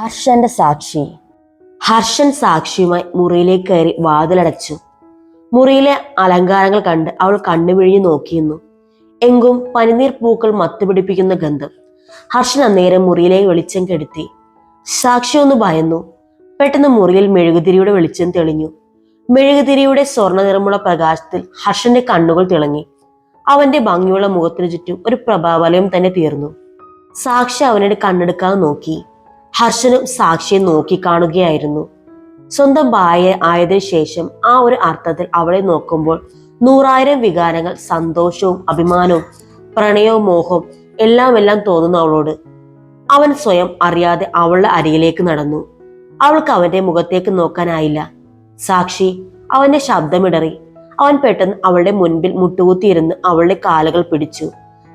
ഹർഷന്റെ സാക്ഷി. ഹർഷൻ സാക്ഷിയുമായി മുറിയിലേക്ക് കയറി വാതിലടച്ചു. മുറിയിലെ അലങ്കാരങ്ങൾ കണ്ട് അവൾ കണ്ണുമിഴിഞ്ഞു നോക്കിയിരുന്നു. എങ്കും പനിനീർ പൂക്കൾ മത്തുപിടിപ്പിക്കുന്ന ഗന്ധം. ഹർഷൻ അന്നേരം മുറിയിലേക്ക് വെളിച്ചം കെടുത്തി. സാക്ഷി ഒന്ന് ഭയന്നു. പെട്ടെന്ന് മുറിയിൽ മെഴുകുതിരിയുടെ വെളിച്ചം തെളിഞ്ഞു. മെഴുകുതിരിയുടെ സ്വർണ നിറമുള്ള പ്രകാശത്തിൽ ഹർഷന്റെ കണ്ണുകൾ തിളങ്ങി. അവന്റെ ഭംഗിയുള്ള മുഖത്തിനു ചുറ്റും ഒരു പ്രഭാവലയം തന്നെ തീർന്നു. സാക്ഷി അവനോട് കണ്ണെടുക്കാതെ നോക്കി. ഹർഷനും സാക്ഷിയെ നോക്കിക്കാണുകയായിരുന്നു സ്വന്തം ഭാര്യ ആയതിനു ശേഷം ആ ഒരു അർത്ഥത്തിൽ അവളെ നോക്കുമ്പോൾ നൂറായിരം വികാരങ്ങൾ സന്തോഷവും അഭിമാനവും പ്രണയവും മോഹവും എല്ലാം എല്ലാം തോന്നുന്നു അവളോട്. അവൻ സ്വയം അറിയാതെ അവളുടെ അരികിലേക്ക് നടന്നു. അവൾക്ക് അവന്റെ മുഖത്തേക്ക് നോക്കാനായില്ല. സാക്ഷി അവന്റെ ശബ്ദമിടറി. അവൻ പെട്ടെന്ന് അവളുടെ മുൻപിൽ മുട്ടുകുത്തിയിരുന്ന് അവളുടെ കാലുകൾ പിടിച്ചു.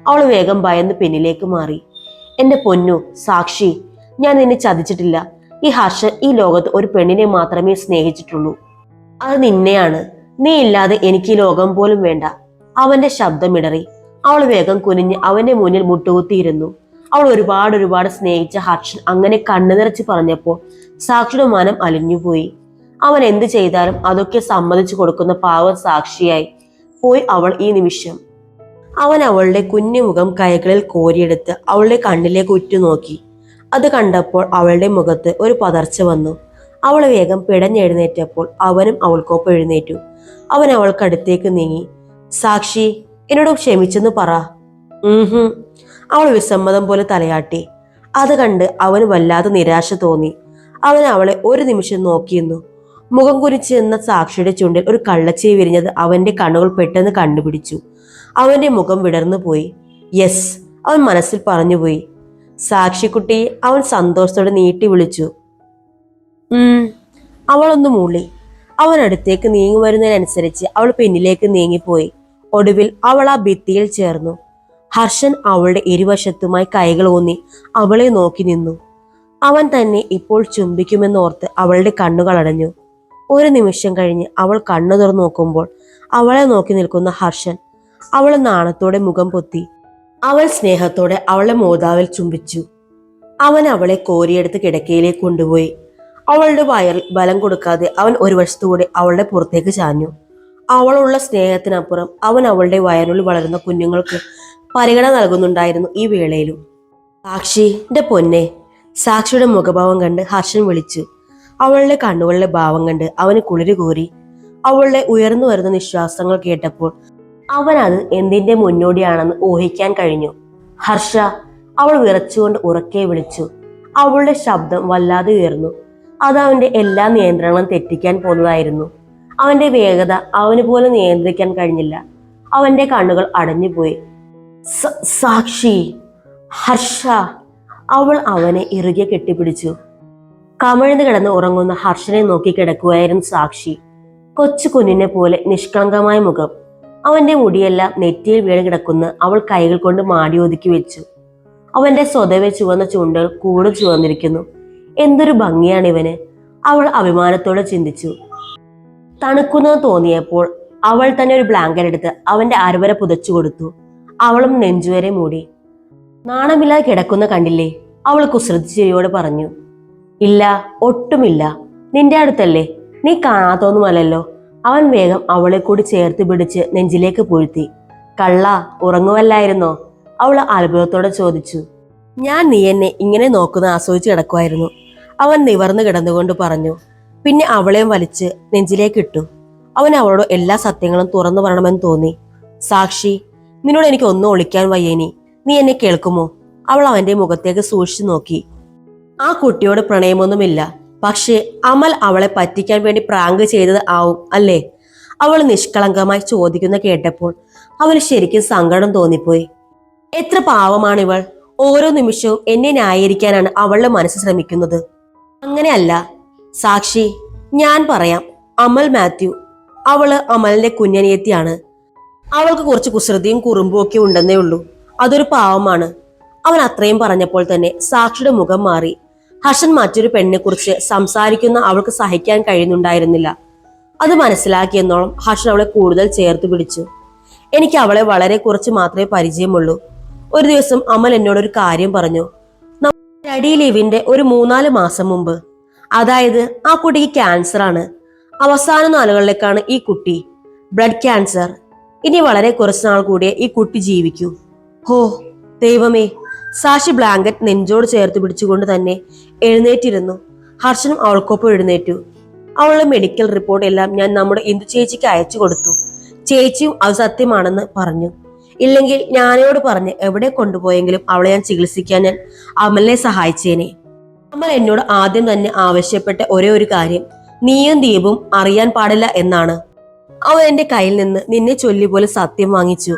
അവൾ വേഗം ഭയന്ന് പിന്നിലേക്ക് മാറി. എന്റെ പൊന്നു സാക്ഷി ഞാൻ നിന്നെ ചതിച്ചിട്ടില്ല. ഈ ഹർഷൻ ഈ ലോകത്ത് ഒരു പെണ്ണിനെ മാത്രമേ സ്നേഹിച്ചിട്ടുള്ളൂ. അത് നിന്നെയാണ്. നീ ഇല്ലാതെ എനിക്ക് ഈ ലോകം പോലും വേണ്ട. അവന്റെ ശബ്ദമിടറി അവൾ വേഗം കുനിഞ്ഞ് അവന്റെ മുന്നിൽ മുട്ടുകുത്തിയിരുന്നു. അവൾ ഒരുപാട് ഒരുപാട് സ്നേഹിച്ച ഹർഷൻ അങ്ങനെ കണ്ണു നിറച്ച് പറഞ്ഞപ്പോൾ സാക്ഷിയുടെ മനം അലിഞ്ഞുപോയി അവൻ എന്ത് ചെയ്താലും അതൊക്കെ സമ്മതിച്ചു കൊടുക്കുന്ന പാവം സാക്ഷിയായി പോയി അവൾ ഈ നിമിഷം. അവൻ അവളുടെ കുഞ്ഞു മുഖം കൈകളിൽ കോരിയെടുത്ത് അവളുടെ കണ്ണിലേക്ക് ഉറ്റുനോക്കി. അത് കണ്ടപ്പോൾ അവളുടെ മുഖത്ത് ഒരു പതർച്ച വന്നു. അവൾ വേഗം പിടഞ്ഞെഴുന്നേറ്റപ്പോൾ അവനും അവൾക്കൊപ്പം എഴുന്നേറ്റു. അവൻ അവൾക്കടുത്തേക്ക് നീങ്ങി സാക്ഷി എന്നോട് ക്ഷമിച്ചെന്ന് പറ. ഉം അവൾ വിസമ്മതം പോലെ തലയാട്ടി. അത് കണ്ട് അവന് വല്ലാതെ നിരാശ തോന്നി. അവൻ അവളെ ഒരു നിമിഷം നോക്കിയിരുന്നു. മുഖം കുരിച്ച് നിന്ന സാക്ഷിയുടെ ചുണ്ടിൽ ഒരു കള്ളച്ചി വിരിഞ്ഞത് അവന്റെ കണ്ണുകൾ പെട്ടെന്ന് കണ്ടുപിടിച്ചു. അവന്റെ മുഖം വിടർന്നു പോയി യെസ് അവൻ മനസ്സിൽ പറഞ്ഞുപോയി. സാക്ഷിക്കുട്ടി അവൻ സന്തോഷത്തോടെ നീട്ടി വിളിച്ചു. അവളൊന്ന് മൂളി. അവൻ അടുത്തേക്ക് നീങ്ങി വരുന്നതിനനുസരിച്ച് അവൾ പിന്നിലേക്ക് നീങ്ങിപ്പോയി. ഒടുവിൽ അവൾ ആ ഭിത്തിയിൽ ചേർന്നു. ഹർഷൻ അവളുടെ ഇരുവശത്തുമായി കൈകൾ ഊന്നി അവളെ നോക്കി നിന്നു. അവൻ തന്നെ ഇപ്പോൾ ചുംബിക്കുമെന്നോർത്ത് അവളുടെ കണ്ണുകൾ അടഞ്ഞു. ഒരു നിമിഷം കഴിഞ്ഞ് അവൾ കണ്ണു തുറന്നു നോക്കുമ്പോൾ അവളെ നോക്കി നിൽക്കുന്ന ഹർഷൻ അവൾ നാണത്തോടെ മുഖം പൊത്തി. അവൻ സ്നേഹത്തോടെ അവളെ മോതാവിൽ ചുംബിച്ചു. അവൻ അവളെ കോരിയെടുത്ത് കിടക്കയിലേക്ക് കൊണ്ടുപോയി. അവളുടെ വയറിൽ ബലം കൊടുക്കാതെ അവൻ ഒരു വശത്തുകൂടി അവളുടെ പുറത്തേക്ക് ചാഞ്ഞു. അവളുള്ള സ്നേഹത്തിനപ്പുറം അവൻ അവളുടെ വയറിനുള്ളിൽ വളരുന്ന കുഞ്ഞുങ്ങൾക്ക് പരിഗണന നൽകുന്നുണ്ടായിരുന്നു ഈ വേളയിലും. സാക്ഷി എന്റെ പൊന്നെ. സാക്ഷിയുടെ മുഖഭാവം കണ്ട് ഹർഷൻ വിളിച്ചു. അവളുടെ കണ്ണുകളിലെ ഭാവം കണ്ട് അവന് കുളിര് കോരി അവളുടെ ഉയർന്നു വരുന്ന നിശ്വാസങ്ങൾ കേട്ടപ്പോൾ അവൻ അത് എന്തിന്റെ മുന്നോടിയാണെന്ന് ഊഹിക്കാൻ കഴിഞ്ഞു. ഹർഷ അവൾ വിറച്ചുകൊണ്ട് ഉറക്കെ വിളിച്ചു. അവളുടെ ശബ്ദം വല്ലാതെ ഉയർന്നു. അത് അവന്റെ എല്ലാ നിയന്ത്രണങ്ങളും തെറ്റിക്കാൻ പോകുന്നതായിരുന്നു. അവന്റെ വേഗത അവന് പോലും നിയന്ത്രിക്കാൻ കഴിഞ്ഞില്ല. അവന്റെ കണ്ണുകൾ അടഞ്ഞുപോയി. സാക്ഷി ഹർഷ അവൾ അവനെ ഇറുകെ കെട്ടിപ്പിടിച്ചു. കമഴ്ന്ന് കിടന്ന് ഉറങ്ങുന്ന ഹർഷനെ നോക്കി കിടക്കുകയായിരുന്നു സാക്ഷി. കൊച്ചു കുഞ്ഞിനെ പോലെ നിഷ്കളങ്കമായ മുഖം. അവന്റെ മുടിയെല്ലാം നെറ്റിയിൽ വീണ് കിടക്കുന്ന. അവൾ കൈകൾ കൊണ്ട് മാടി ഒതുക്കി വെച്ചു. അവന്റെ സ്വതവേ ചുവന്ന ചുണ്ടുകൾ കൂടെ ചുവന്നിരിക്കുന്നു. എന്തൊരു ഭംഗിയാണ് ഇവന്. അവൾ അഭിമാനത്തോടെ ചിന്തിച്ചു. തണുക്കുന്നത് തോന്നിയപ്പോൾ അവൾ തന്നെ ഒരു ബ്ലാങ്കറ്റ് എടുത്ത് അവന്റെ അരവര പുതച്ചു കൊടുത്തു. അവളും നെഞ്ചുവരെ മൂടി. നാണമില്ലാതെ കിടക്കുന്ന കണ്ടില്ലേ? അവൾ കുസൃതി പറഞ്ഞു. ഇല്ല ഒട്ടുമില്ല. നിന്റെ അടുത്തല്ലേ? നീ കാണാത്തൊന്നുമല്ലല്ലോ അവൻ വേഗം അവളെ കൂടി ചേർത്ത് പിടിച്ച് നെഞ്ചിലേക്ക് പൂഴ്ത്തി. കള്ള ഉറങ്ങുവല്ലായിരുന്നോ? അവൾ അത്ഭുതത്തോടെ ചോദിച്ചു. ഞാൻ നീ എന്നെ ഇങ്ങനെ നോക്കുന്ന ആസ്വദിച്ച് കിടക്കുമായിരുന്നു അവൻ നിവർന്നു കിടന്നുകൊണ്ട് പറഞ്ഞു. പിന്നെ അവളെയും വലിച്ച് നെഞ്ചിലേക്ക് ഇട്ടു. അവൻ അവളോട് എല്ലാ സത്യങ്ങളും തുറന്നു പറയണമെന്ന് തോന്നി. സാക്ഷി നിന്നോട് എനിക്ക് ഒന്നും ഒളിക്കാൻ വയ്യേനി. നീ എന്നെ കേൾക്കുമോ? അവൾ അവന്റെ മുഖത്തേക്ക് സൂക്ഷിച്ചു നോക്കി. ആ കുട്ടിയോട് പ്രണയമൊന്നുമില്ല. പക്ഷേ അമൽ അവളെ പറ്റിക്കാൻ വേണ്ടി പ്രാങ്ക് ചെയ്തത് ആവും അല്ലേ? അവൾ നിഷ്കളങ്കമായി ചോദിക്കുന്ന കേട്ടപ്പോൾ അവന് ശരിക്കും സങ്കടം തോന്നിപ്പോയി. എത്ര പാവമാണിവൾ ഓരോ നിമിഷവും എന്നെ ന്യായീകരിക്കാനാണ് അവളുടെ മനസ്സ് ശ്രമിക്കുന്നത്. അങ്ങനെയല്ല. സാക്ഷി ഞാൻ പറയാം. അമൽ മാത്യു. അവൾ അമലിന്റെ കുഞ്ഞനിയത്തിയാണ്. അവൾക്ക് കുറച്ച് കുസൃതിയും കുറുമ്പും ഒക്കെ ഉണ്ടെന്നേ ഉള്ളൂ. അതൊരു പാവമാണ്. അവൻ അത്രയും പറഞ്ഞപ്പോൾ തന്നെ സാക്ഷിയുടെ മുഖം മാറി. ഹർഷൻ മറ്റൊരു പെണ്ണിനെ കുറിച്ച് സംസാരിക്കുന്ന അവൾക്ക് സഹിക്കാൻ കഴിയുന്നുണ്ടായിരുന്നില്ല. അത് മനസ്സിലാക്കിയെന്നോളം ഹർഷൻ അവളെ കൂടുതൽ ചേർത്ത് പിടിച്ചു. എനിക്ക് അവളെ വളരെ കുറച്ച് മാത്രമേ പരിചയമുള്ളൂ. ഒരു ദിവസം അമൽ എന്നോട് ഒരു കാര്യം പറഞ്ഞു. "നമ്മ സ്റ്റഡി ലീവിന്റെ ഒരു മൂന്നാൽ മാസം മുമ്പ്. അതായത് ആ കുട്ടിക്ക് ക്യാൻസർ ആണ്. അവസാന നാളുകളിലേക്കാണ് ഈ കുട്ടി. ബ്ലഡ് ക്യാൻസർ ഇനി വളരെ കുറച്ച് നാൾ കൂടിയേ ഈ കുട്ടി ജീവിക്കൂ. ഹോ ദൈവമേ. സാക്ഷി ബ്ലാങ്കറ്റ് നെഞ്ചോട് ചേർത്ത് പിടിച്ചുകൊണ്ട് തന്നെ എഴുന്നേറ്റിരുന്നു. ഹർഷനും അവൾക്കൊപ്പം എഴുന്നേറ്റു. അവളുടെ മെഡിക്കൽ റിപ്പോർട്ട് എല്ലാം ഞാൻ നമ്മുടെ ഇന്ദു ചേച്ചിക്ക് അയച്ചു കൊടുത്തു. ചേച്ചിയും അത് സത്യമാണെന്ന് പറഞ്ഞു. ഇല്ലെങ്കിൽ ഞാനോട് പറഞ്ഞ് എവിടെ കൊണ്ടുപോയെങ്കിലും അവളെ ഞാൻ ചികിത്സിക്കാൻ ഞാൻ അമലിനെ സഹായിച്ചേനെ. അമൽ എന്നോട് ആദ്യം തന്നെ ആവശ്യപ്പെട്ട ഒരേ ഒരു കാര്യം നീയും ദീപും അറിയാൻ പാടില്ല എന്നാണ്. അവൻ എന്റെ കയ്യിൽ നിന്ന് നിന്നെ ചൊല്ലി പോലെ സത്യം വാങ്ങിച്ചു.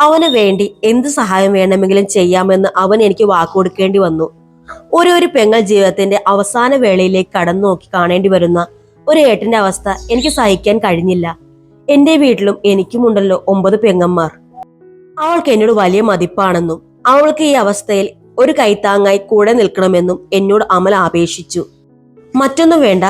അവന് വേണ്ടി എന്ത് സഹായം വേണമെങ്കിലും ചെയ്യാമെന്ന് അവൻ എനിക്ക് വാക്കുകൊടുക്കേണ്ടി വന്നു. ഒരു ഒരു പെങ്ങൾ ജീവിതത്തിന്റെ അവസാന വേളയിലേക്ക് കടന്നു നോക്കി കാണേണ്ടി വരുന്ന ഒരു ഏട്ടന്റെ അവസ്ഥ എനിക്ക് സഹിക്കാൻ കഴിഞ്ഞില്ല. എന്റെ വീട്ടിലും എനിക്കുമുണ്ടല്ലോ ഒമ്പത് പെങ്ങന്മാർ. അവൾക്ക് എന്നോട് വലിയ മതിപ്പാണെന്നും അവൾക്ക് ഈ അവസ്ഥയിൽ ഒരു കൈത്താങ്ങായി കൂടെ നിൽക്കണമെന്നും എന്നോട് അമൽ ആപേക്ഷിച്ചു. മറ്റൊന്നും വേണ്ട.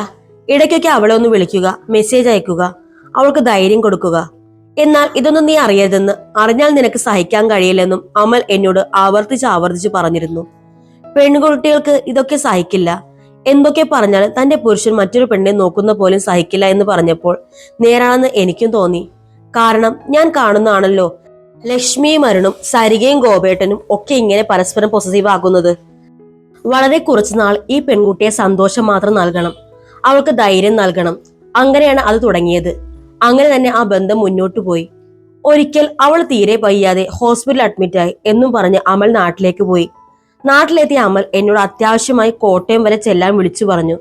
ഇടയ്ക്കൊക്കെ അവളെ ഒന്ന് വിളിക്കുക മെസ്സേജ് അയക്കുക. അവൾക്ക് ധൈര്യം കൊടുക്കുക. എന്നാൽ ഇതൊന്നും നീ അറിയരുതെന്ന് അറിഞ്ഞാൽ നിനക്ക് സഹിക്കാൻ കഴിയില്ലെന്നും അമൽ എന്നോട് ആവർത്തിച്ച് ആവർത്തിച്ച് പറഞ്ഞിരുന്നു. പെൺകുട്ടികൾക്ക് ഇതൊക്കെ സഹിക്കില്ല. എന്തൊക്കെ പറഞ്ഞാലും തന്റെ പുരുഷൻ മറ്റൊരു പെണ്ണെ നോക്കുന്ന പോലും സഹിക്കില്ല എന്ന് പറഞ്ഞപ്പോൾ നേരാണെന്ന് എനിക്കും തോന്നി. കാരണം ഞാൻ കാണുന്നതാണല്ലോ ലക്ഷ്മിയും അരുണും സരികയും ഗോപേട്ടനും ഒക്കെ ഇങ്ങനെ പരസ്പരം പൊസസീവ് ആകുന്നത്. വളരെ കുറച്ചുനാൾ ഈ പെൺകുട്ടിയെ സന്തോഷം മാത്രം നൽകണം. അവൾക്ക് ധൈര്യം നൽകണം. അങ്ങനെയാണ് അത് തുടങ്ങിയത്. അങ്ങനെ തന്നെ ആ ബന്ധം മുന്നോട്ട് പോയി. ഒരിക്കൽ അവൾ തീരെ വയ്യാതെ ഹോസ്പിറ്റലിൽ അഡ്മിറ്റായി എന്നും പറഞ്ഞ് അമൽ നാട്ടിലേക്ക് പോയി. നാട്ടിലെത്തിയ അമൽ എന്നോട് അത്യാവശ്യമായി കോട്ടയം വരെ ചെല്ലാൻ വിളിച്ചു പറഞ്ഞു.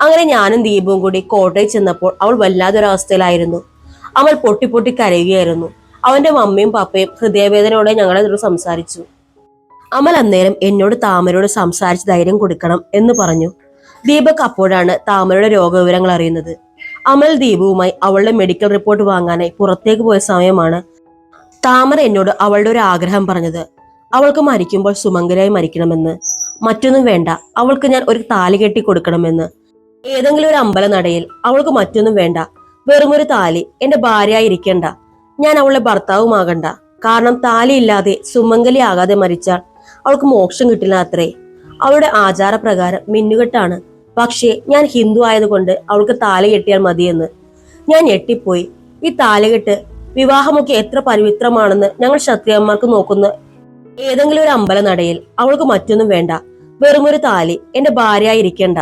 അങ്ങനെ ഞാനും ദീപവും കൂടി കോട്ടയം ചെന്നപ്പോൾ അവൾ വല്ലാതൊരവസ്ഥയിലായിരുന്നു അമൽ പൊട്ടി പൊട്ടി കരയുകയായിരുന്നു. അവന്റെ മമ്മയും പപ്പയും ഹൃദയവേദനയോടെ ഞങ്ങളെ എന്നോട് സംസാരിച്ചു. അമൽ അന്നേരം എന്നോട് താമരയോട് സംസാരിച്ച് ധൈര്യം കൊടുക്കണം എന്ന് പറഞ്ഞു. ദീപക് അപ്പോഴാണ് താമരയുടെ രോഗവിവരങ്ങൾ അറിയുന്നത്. അമൽ ദീപുവുമായി അവളുടെ മെഡിക്കൽ റിപ്പോർട്ട് വാങ്ങാനായി പുറത്തേക്ക് പോയ സമയമാണ് താമര എന്നോട് അവളുടെ ഒരു ആഗ്രഹം പറഞ്ഞത്. അവൾക്ക് മരിക്കുമ്പോൾ സുമംഗലായി മരിക്കണമെന്ന്. മറ്റൊന്നും വേണ്ട അവൾക്ക് ഞാൻ ഒരു താലി കെട്ടി കൊടുക്കണമെന്ന്. ഏതെങ്കിലും ഒരു അമ്പല നടയിൽ അവൾക്ക് മറ്റൊന്നും വേണ്ട വെറുമൊരു താലി എന്റെ ഭാര്യയായി ഇരിക്കണ്ട. ഞാൻ അവളുടെ ഭർത്താവുമാകണ്ട. കാരണം താലി ഇല്ലാതെ സുമംഗലി ആകാതെ മരിച്ചാൽ അവൾക്ക് മോക്ഷം കിട്ടില്ല അത്രേ. അവളുടെ ആചാരപ്രകാരം മിന്നുകെട്ടാണ്. പക്ഷേ ഞാൻ ഹിന്ദു ആയതുകൊണ്ട് അവൾക്ക് താല കെട്ടിയാൽ മതിയെന്ന്. ഞാൻ ഞെട്ടിപ്പോയി. ഈ താലകെട്ട് വിവാഹമൊക്കെ എത്ര പവിത്രമാണെന്ന് ഞങ്ങൾ ക്ഷത്രിയന്മാർക്ക് നോക്കുന്ന ഏതെങ്കിലും ഒരു അമ്പല നടയിൽ അവൾക്ക് മറ്റൊന്നും വേണ്ട. വെറുമൊരു താലി. എന്റെ ഭാര്യയായിരിക്കണ്ട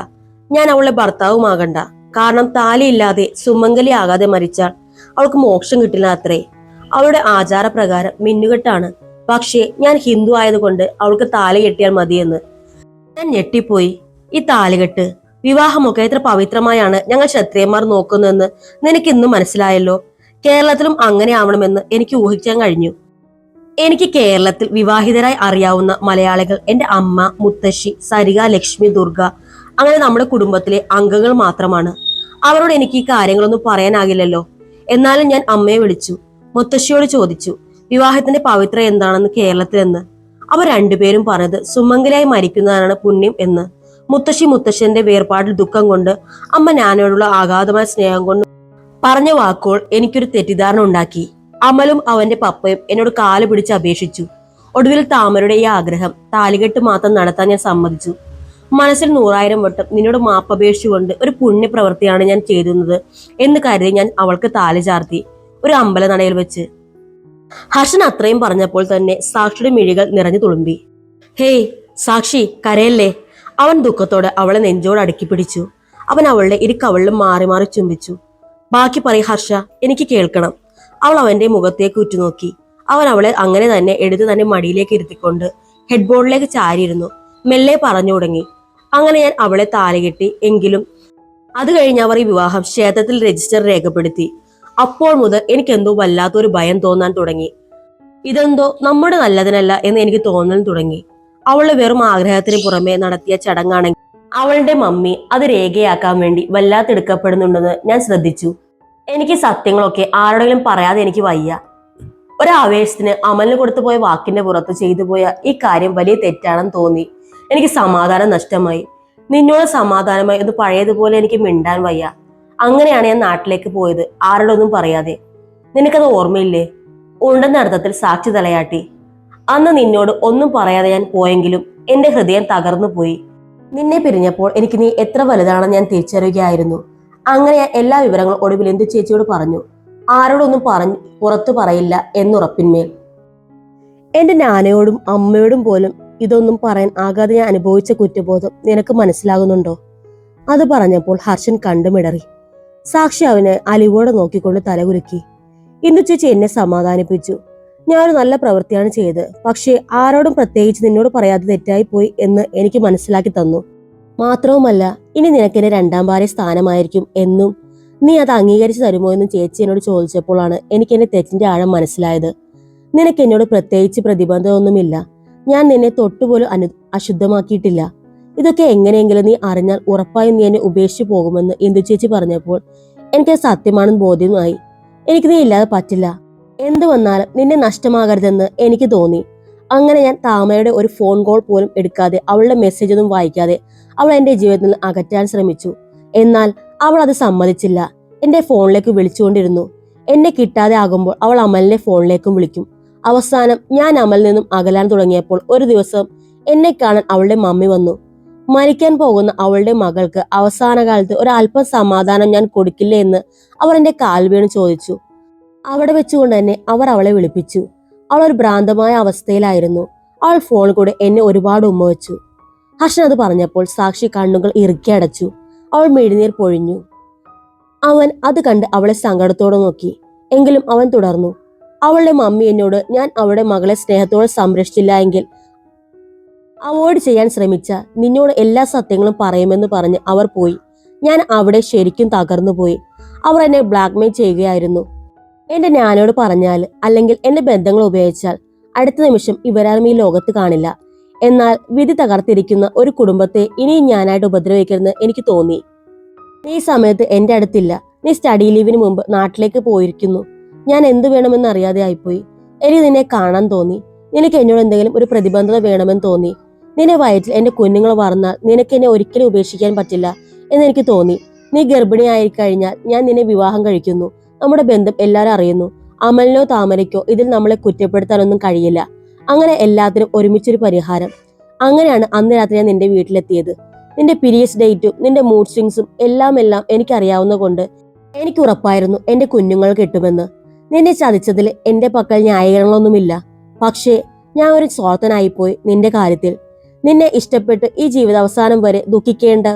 ഞാൻ അവളുടെ ഭർത്താവുമാകണ്ട. കാരണം താലി ഇല്ലാതെ സുമംഗലി ആകാതെ മരിച്ചാൽ അവൾക്ക് മോക്ഷം കിട്ടില്ല അത്രേ. അവളുടെ ആചാരപ്രകാരം മിന്നുകെട്ടാണ്. പക്ഷേ ഞാൻ ഹിന്ദു ആയതുകൊണ്ട് അവൾക്ക് താലി കെട്ടിയാൽ മതിയെന്ന്. ഞാൻ ഞെട്ടിപ്പോയി. ഈ താലികെട്ട് വിവാഹമൊക്കെ എത്ര പവിത്രമായാണ് ഞങ്ങൾ ക്ഷത്രിയന്മാർ നോക്കുന്നതെന്ന് ഇന്നും മനസ്സിലായല്ലോ? കേരളത്തിലും അങ്ങനെ ആവണമെന്ന് എനിക്ക് ഊഹിക്കാൻ കഴിഞ്ഞു. എനിക്ക് കേരളത്തിൽ വിവാഹിതരായി അറിയാവുന്ന മലയാളികൾ എന്റെ അമ്മ മുത്തശ്ശി സരിക ലക്ഷ്മി ദുർഗ അങ്ങനെ നമ്മുടെ കുടുംബത്തിലെ അംഗങ്ങൾ മാത്രമാണ്. അവരോട് എനിക്ക് ഈ കാര്യങ്ങളൊന്നും പറയാനാകില്ലല്ലോ. എന്നാലും ഞാൻ അമ്മയെ വിളിച്ചു മുത്തശ്ശിയോട് ചോദിച്ചു വിവാഹത്തിന്റെ പവിത്ര എന്താണെന്ന് കേരളത്തിലെന്ന്? അവർ രണ്ടുപേരും പറഞ്ഞത് സുമംഗലായി മരിക്കുന്നതാണ് പുണ്യം എന്ന്. മുത്തശ്ശി മുത്തശ്ശന്റെ വേർപാടിൽ ദുഃഖം കൊണ്ട് അമ്മ ഞാനോടുള്ള ആഘാതമായ സ്നേഹം കൊണ്ട് പറഞ്ഞ വാക്കുകൾ എനിക്കൊരു തെറ്റിദ്ധാരണ ഉണ്ടാക്കി. അമലും അവന്റെ പപ്പയും എന്നോട് കാൽ പിടിച്ച് അപേക്ഷിച്ചു. ഒടുവിൽ താമരയുടെ ഈ ആഗ്രഹം താലികെട്ട് മാത്രം നടത്താൻ ഞാൻ സമ്മതിച്ചു. മനസ്സിൽ നൂറായിരം വട്ടം നിന്നോട് മാപ്പപേക്ഷിച്ചുകൊണ്ട് ഒരു പുണ്യപ്രവൃത്തിയാണ് ഞാൻ ചെയ്തുന്നത് എന്ന് കരുതി ഞാൻ അവൾക്ക് താലി ചാർത്തി ഒരു അമ്പല നടയിൽ വെച്ച്. ഹർഷൻ അത്രയും പറഞ്ഞപ്പോൾ തന്നെ സാക്ഷിയുടെ മിഴികൾ നിറഞ്ഞു തുളുമ്പി. ഹേയ് സാക്ഷി കരയല്ലേ? അവൻ ദുഃഖത്തോടെ അവളെ നെഞ്ചോട് അടുക്കി പിടിച്ചു. അവൻ അവളുടെ ഇരു കവളിലും മാറി മാറി ചുംബിച്ചു. ബാക്കി പറയും ഹർഷ എനിക്ക് കേൾക്കണം. അവൾ അവന്റെ മുഖത്തേക്ക് ഉറ്റുനോക്കി. അവൻ അവളെ അങ്ങനെ തന്നെ എടുത്ത് തന്നെ മടിയിലേക്ക് ഇരുത്തിക്കൊണ്ട് ഹെഡ്ബോർഡിലേക്ക് ചാരിയിരുന്നു. മെല്ലെ പറഞ്ഞു തുടങ്ങി. അങ്ങനെ ഞാൻ അവളെ താലകെട്ടി എങ്കിലും അത് കഴിഞ്ഞ് അവർ ഈ വിവാഹം ക്ഷേത്രത്തിൽ രജിസ്റ്റർ രേഖപ്പെടുത്തി. അപ്പോൾ മുതൽ എനിക്കെന്തോ വല്ലാത്തൊരു ഭയം തോന്നാൻ തുടങ്ങി. ഇതെന്തോ നമ്മുടെ നല്ലതിനല്ല എന്ന് എനിക്ക് തോന്നൽ തുടങ്ങി. അവളുടെ വെറും ആഗ്രഹത്തിന് പുറമെ നടത്തിയ ചടങ്ങാണെങ്കിൽ അവളുടെ മമ്മി അത് രേഖയാക്കാൻ വേണ്ടി വല്ലാത്തെടുക്കപ്പെടുന്നുണ്ടെന്ന് ഞാൻ ശ്രദ്ധിച്ചു. എനിക്ക് സത്യങ്ങളൊക്കെ ആരോടെങ്കിലും പറയാതെ എനിക്ക് വയ്യ. ഒരാവേശത്തിന് അമലിന് കൊടുത്തു പോയ വാക്കിന്റെ പുറത്ത് ചെയ്തു പോയ ഈ കാര്യം വലിയ തെറ്റാണെന്ന് തോന്നി. എനിക്ക് സമാധാനം നഷ്ടമായി. നിന്നോട് സമാധാനമായി ഒന്ന് പഴയതുപോലെ എനിക്ക് മിണ്ടാൻ വയ്യ. അങ്ങനെയാണ് ഞാൻ നാട്ടിലേക്ക് പോയത്. ആരോടൊന്നും പറയാതെ. നിനക്കത് ഓർമ്മയില്ലേ? ഉണ്ടെന്ന അർത്ഥത്തിൽ സാക്ഷി തലയാട്ടി. അന്ന് നിന്നോട് ഒന്നും പറയാതെ ഞാൻ പോയെങ്കിലും എന്റെ ഹൃദയം തകർന്നു പോയി. നിന്നെ പിരിഞ്ഞപ്പോൾ എനിക്ക് നീ എത്ര വലുതാണെന്ന് ഞാൻ തിരിച്ചറിയുകയായിരുന്നു. അങ്ങനെ ഞാൻ എല്ലാ വിവരങ്ങളും ഒടുവിൽ എന്തു ചേച്ചിയോട് പറഞ്ഞു. ആരോടൊന്നും പറഞ്ഞു പുറത്തു പറയില്ല എന്നുറപ്പിന്മേൽ. എന്റെ നാനയോടും അമ്മയോടും പോലും ഇതൊന്നും പറയാൻ ആകാതെ ഞാൻ അനുഭവിച്ച കുറ്റബോധം നിനക്ക് മനസ്സിലാകുന്നുണ്ടോ? അത് പറഞ്ഞപ്പോൾ ഹർഷൻ കണ്ടുമിടറി. സാക്ഷി അവനെ അലിവോടെ നോക്കിക്കൊണ്ട് തലകുലുക്കി. ഇന്ദു ചേച്ചി എന്നെ സമാധാനിപ്പിച്ചു. ഞാനൊരു നല്ല പ്രവൃത്തിയാണ് ചെയ്തത്. പക്ഷേ ആരോടും പ്രത്യേകിച്ച് നിന്നോട് പറയാതെ തെറ്റായി പോയി എന്ന് എനിക്ക് മനസ്സിലാക്കി തന്നു. മാത്രവുമല്ല ഇനി നിനക്കെന്നെ രണ്ടാം ഭാര്യ സ്ഥാനമായിരിക്കും എന്നും നീ അത് അംഗീകരിച്ചു തരുമോ എന്ന് ചേച്ചി എന്നോട് ചോദിച്ചപ്പോഴാണ് എനിക്ക് എന്റെ തെറ്റിന്റെ ആഴം മനസ്സിലായത്. നിനക്ക് എന്നോട് പ്രത്യേകിച്ച് പ്രതിബന്ധമൊന്നുമില്ല. ഞാൻ നിന്നെ തൊട്ടുപോലും അനു അശുദ്ധമാക്കിയിട്ടില്ല. ഇതൊക്കെ എങ്ങനെയെങ്കിലും നീ അറിഞ്ഞാൽ ഉറപ്പായും നീ എന്നെ ഉപേക്ഷിച്ചു പോകുമെന്ന് ഇന്ദു ചേച്ചി പറഞ്ഞപ്പോൾ എനിക്ക് സത്യമാണെന്ന് ബോധ്യമായി എനിക്ക് നീ ഇല്ലാതെ പറ്റില്ല. എന്തു വന്നാലും നിന്നെ നഷ്ടമാകരുതെന്ന് എനിക്ക് തോന്നി. അങ്ങനെ ഞാൻ താമരയുടെ ഒരു ഫോൺ കോൾ പോലും എടുക്കാതെ അവളുടെ മെസ്സേജ് ഒന്നും വായിക്കാതെ അവൾ എന്റെ ജീവിതത്തിൽ നിന്ന് അകറ്റാൻ ശ്രമിച്ചു. എന്നാൽ അവൾ അത് സമ്മതിച്ചില്ല. എന്റെ ഫോണിലേക്ക് വിളിച്ചുകൊണ്ടിരുന്നു. എന്നെ കിട്ടാതെ ആകുമ്പോൾ അവൾ അമലിന്റെ ഫോണിലേക്കും വിളിക്കും. അവസാനം ഞാൻ അമലിൽ നിന്നും അകലാൻ തുടങ്ങിയപ്പോൾ ഒരു ദിവസം എന്നെ കാണാൻ അവളുടെ മമ്മി വന്നു. മരിക്കാൻ പോകുന്ന അവളുടെ മകൾക്ക് അവസാന കാലത്ത് ഒരല്പം സമാധാനം ഞാൻ കൊടുക്കില്ലേ എന്ന് അവർ എന്റെ കാൽ വീണ് ചോദിച്ചു. അവിടെ വെച്ചുകൊണ്ട് തന്നെ അവർ അവളെ വിളിപ്പിച്ചു. അവൾ ഒരു ഭ്രാന്തമായ അവസ്ഥയിലായിരുന്നു. അവൾ ഫോണിൽ കൂടെ എന്നെ ഒരുപാട് ഉമ്മ വെച്ചു. ഹർഷൻ അത് പറഞ്ഞപ്പോൾ സാക്ഷി കണ്ണുകൾ ഇറുക്കി അടച്ചു. അവൾ മെഴുന്നീർ പൊഴിഞ്ഞു. അവൻ അത് കണ്ട് അവളെ സങ്കടത്തോടെ നോക്കി. എങ്കിലും അവൻ തുടർന്നു. അവളുടെ മമ്മി എന്നോട് ഞാൻ അവളുടെ മകളെ സ്നേഹത്തോടെ സംരക്ഷിച്ചില്ല എങ്കിൽ അവോയ്ഡ് ചെയ്യാൻ ശ്രമിച്ച നിന്നോട് എല്ലാ സത്യങ്ങളും പറയുമെന്ന് പറഞ്ഞ് അവർ പോയി. ഞാൻ അവിടെ ശരിക്കും തകർന്നു പോയി അവർ എന്നെ ബ്ലാക്ക്മെയിൽ ചെയ്യുകയായിരുന്നു. എന്റെ ഞാനോട് പറഞ്ഞാൽ അല്ലെങ്കിൽ എന്റെ ബന്ധങ്ങൾ ഉപയോഗിച്ചാൽ അടുത്ത നിമിഷം ഇവരാരും ഈ ലോകത്ത് കാണില്ല. എന്നാൽ വിധി തകർത്തിരിക്കുന്ന ഒരു കുടുംബത്തെ ഇനിയും ഞാനായിട്ട് ഉപദ്രവിക്കരുതെന്ന് എനിക്ക് തോന്നി. നീ സമയത്ത് എന്റെ അടുത്തില്ല. നീ സ്റ്റഡി ലീവിന് മുമ്പ് നാട്ടിലേക്ക് പോയിരിക്കുന്നു. ഞാൻ എന്ത് വേണമെന്ന് അറിയാതെ ആയിപ്പോയി. എനിക്ക് നിന്നെ കാണാൻ തോന്നി. നിനക്ക് എന്നോട് എന്തെങ്കിലും ഒരു പ്രതിബന്ധത വേണമെന്ന് തോന്നി. നിന്റെ വയറ്റിൽ എന്റെ കുഞ്ഞുങ്ങൾ വളർന്നാൽ നിനക്ക് എന്നെ ഒരിക്കലും ഉപേക്ഷിക്കാൻ പറ്റില്ല എന്ന് എനിക്ക് തോന്നി. നീ ഗർഭിണിയായി കഴിഞ്ഞാൽ ഞാൻ നിന്നെ വിവാഹം കഴിക്കുന്നു. നമ്മുടെ ബന്ധം എല്ലാവരും അറിയുന്നു. അമലിനോ താമരയ്ക്കോ ഇതിൽ നമ്മളെ കുറ്റപ്പെടുത്താനൊന്നും കഴിയില്ല. അങ്ങനെ എല്ലാത്തിനും ഒരുമിച്ചൊരു പരിഹാരം. അങ്ങനെയാണ് അന്ന് രാത്രി ഞാൻ നിന്റെ വീട്ടിലെത്തിയത്. നിന്റെ പീരിയഡ്സ് ഡേറ്റും നിന്റെ മൂഡ് സ്വിങ്സും എല്ലാം എല്ലാം എനിക്കറിയാവുന്ന കൊണ്ട് എനിക്ക് ഉറപ്പായിരുന്നു എന്റെ കുഞ്ഞുങ്ങൾ കിട്ടുമെന്ന്. നിന്നെ ചതിച്ചതിൽ എന്റെ പക്കൽ ന്യായീകരണങ്ങളൊന്നുമില്ല. പക്ഷേ ഞാൻ ഒരു സ്വാർത്ഥനായിപ്പോയി നിന്റെ കാര്യത്തിൽ. നിന്നെ ഇഷ്ടപ്പെട്ട് ഈ ജീവിതാവസാനം വരെ ദുഃഖിക്കേണ്ട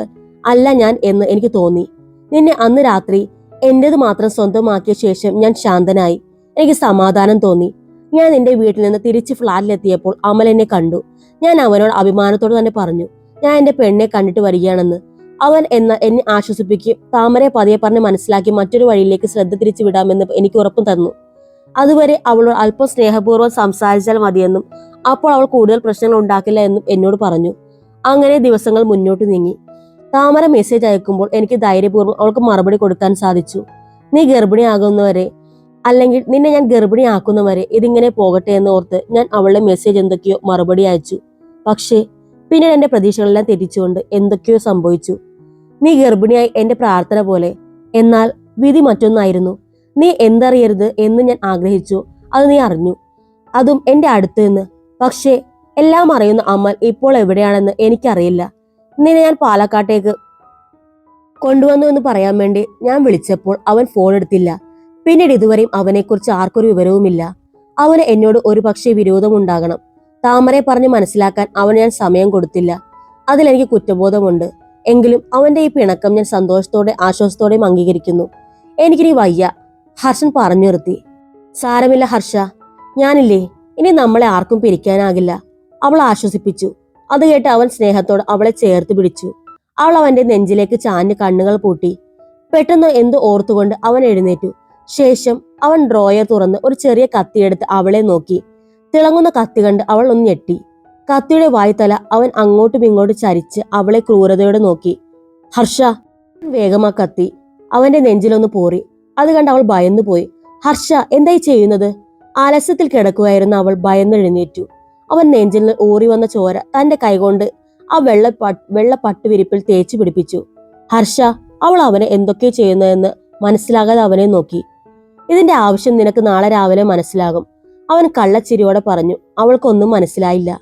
അല്ല ഞാൻ എന്ന് എനിക്ക് തോന്നി. നിന്നെ അന്ന് രാത്രി എന്റേത് മാത്രം സ്വന്തമാക്കിയ ശേഷം ഞാൻ ശാന്തനായി. എനിക്ക് സമാധാനം തോന്നി. ഞാൻ എന്റെ വീട്ടിൽ നിന്ന് തിരിച്ച് ഫ്ലാറ്റിലെത്തിയപ്പോൾ അമൽ എന്നെ കണ്ടു. ഞാൻ അവനോട് അഭിമാനത്തോട് തന്നെ പറഞ്ഞു ഞാൻ എന്റെ പെണ്ണെ കണ്ടിട്ട് വരികയാണെന്ന്. അവൻ എന്ന എന്നെ ആശ്വസിപ്പിക്കുകയും താമരെ പതിയെ പറഞ്ഞ് മനസ്സിലാക്കി മറ്റൊരു വഴിയിലേക്ക് ശ്രദ്ധ തിരിച്ചു വിടാമെന്ന് എനിക്ക് ഉറപ്പും തന്നു. അതുവരെ അവളോട് അല്പം സ്നേഹപൂർവം സംസാരിച്ചാൽ മതിയെന്നും അപ്പോൾ അവൾ കൂടുതൽ പ്രശ്നങ്ങൾ ഉണ്ടാക്കില്ല എന്നും എന്നോട് പറഞ്ഞു. അങ്ങനെ ദിവസങ്ങൾ മുന്നോട്ട് നീങ്ങി. താമര മെസ്സേജ് അയക്കുമ്പോൾ എനിക്ക് ധൈര്യപൂർവം അവൾക്ക് മറുപടി കൊടുക്കാൻ സാധിച്ചു. നീ ഗർഭിണിയാകുന്നവരെ അല്ലെങ്കിൽ നിന്നെ ഞാൻ ഗർഭിണിയാക്കുന്നവരെ ഇതിങ്ങനെ പോകട്ടെ എന്ന് ഓർത്ത് ഞാൻ അവളുടെ മെസ്സേജ് എന്തൊക്കെയോ മറുപടി അയച്ചു. പക്ഷേ പിന്നീട് എന്റെ പ്രതീക്ഷകളെല്ലാം തെറ്റിച്ചുകൊണ്ട് എന്തൊക്കെയോ സംഭവിച്ചു. നീ ഗർഭിണിയായി എന്റെ പ്രാർത്ഥന പോലെ എന്നാൽ വിധി മറ്റൊന്നായിരുന്നു. നീ എന്തറിയരുത് എന്ന് ഞാൻ ആഗ്രഹിച്ചു. അത് നീ അറിഞ്ഞു. അതും എന്റെ അടുത്ത് നിന്ന്. പക്ഷേ എല്ലാം അറിയുന്ന അമൽ ഇപ്പോൾ എവിടെയാണെന്ന് എനിക്കറിയില്ല. നിന്നെ ഞാൻ പാലക്കാട്ടേക്ക് കൊണ്ടുവന്നു എന്ന് പറയാൻ വേണ്ടി ഞാൻ വിളിച്ചപ്പോൾ അവൻ ഫോൺ എടുത്തില്ല. പിന്നീട് ഇതുവരെയും അവനെക്കുറിച്ച് ആർക്കൊരു വിവരവുമില്ല. അവന് എന്നോട് ഒരു പക്ഷേ വിരോധമുണ്ടാകണം. താമരെ പറഞ്ഞ് മനസ്സിലാക്കാൻ അവന് ഞാൻ സമയം കൊടുത്തില്ല. അതിലെനിക്ക് കുറ്റബോധമുണ്ട്. എങ്കിലും അവന്റെ ഈ പിണക്കം ഞാൻ സന്തോഷത്തോടെ ആശ്വാസത്തോടെയും അംഗീകരിക്കുന്നു. എനിക്കിനി വയ്യ. ഹർഷൻ പറഞ്ഞു നിർത്തി. സാരമില്ല ഹർഷ. ഞാനില്ലേ. ഇനി നമ്മളെ ആർക്കും പിരിക്കാനാകില്ല. അവൾ ആശ്വസിപ്പിച്ചു. അത് കേട്ട് അവൻ സ്നേഹത്തോട് അവളെ ചേർത്ത് പിടിച്ചു. അവൾ അവന്റെ നെഞ്ചിലേക്ക് ചാഞ്ഞ് കണ്ണുകൾ പൂട്ടി. പെട്ടെന്ന് എന്ത് ഓർത്തുകൊണ്ട് അവൻ എഴുന്നേറ്റു. ശേഷം അവൻ ഡ്രോയർ തുറന്ന് ഒരു ചെറിയ കത്തിയെടുത്ത് അവളെ നോക്കി. തിളങ്ങുന്ന കത്തി കണ്ട് അവൾ ഒന്ന് ഞെട്ടി. കത്തിയുടെ വായ്ത്തല അവൻ അങ്ങോട്ടും ഇങ്ങോട്ടും ചരിച്ച് അവളെ ക്രൂരതയോടെ നോക്കി. ഹർഷ വേഗമാ കത്തി. അവന്റെ നെഞ്ചിലൊന്ന് പോറി. അത് കണ്ട് അവൾ ഭയന്നു പോയി ഹർഷ എന്തായി ചെയ്യുന്നത്? ആലസ്യത്തിൽ കിടക്കുകയായിരുന്ന അവൾ ഭയന്നെഴുന്നേറ്റു അവൻ നെഞ്ചിൽ നിന്ന് ഊറി വന്ന ചോര തന്റെ കൈകൊണ്ട് ആ വെള്ള വെള്ള പട്ടുവിരിപ്പിൽ തേച്ചു പിടിപ്പിച്ചു. ഹർഷ അവൾ അവനെ എന്തൊക്കെ ചെയ്യുന്നതെന്ന് മനസ്സിലാകാതെ അവനെ നോക്കി. ഇതിന്റെ ആവശ്യം നിനക്ക് നാളെ രാവിലെ മനസ്സിലാകും. അവൻ കള്ളച്ചിരിയോടെ പറഞ്ഞു അവൾക്കൊന്നും മനസ്സിലായില്ല.